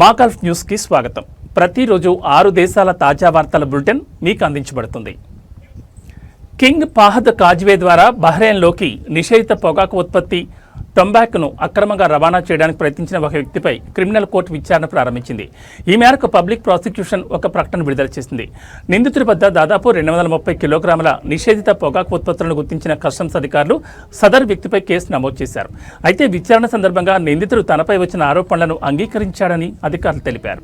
మాగల్ఫ్ న్యూస్కి స్వాగతం. ప్రతిరోజు ఆరు దేశాల తాజా వార్తల బులెటిన్ మీకు అందించబడుతుంది. కింగ్ పాహద్ కాజ్వే ద్వారా బహ్రెయిన్లోకి నిషేధిత పొగాకు ఉత్పత్తి టొంబాక్ను అక్రమంగా రవాణా చేయడానికి ప్రయత్నించిన ఒక వ్యక్తిపై క్రిమినల్ కోర్టు విచారణ ప్రారంభించింది. ఈ మేరకు పబ్లిక్ ప్రాసిక్యూషన్ ఒక ప్రకటన విడుదల చేసింది. నిందితుడి వద్ద దాదాపు రెండు వందల ముప్పై కిలోగ్రాముల నిషేధిత పొగాకు ఉత్పత్తులను గుర్తించిన కస్టమ్స్ అధికారులు సదర్ వ్యక్తిపై కేసు నమోదు చేశారు. అయితే విచారణ సందర్భంగా నిందితుడు తనపై వచ్చిన ఆరోపణలను అంగీకరించాడని అధికారులు తెలిపారు.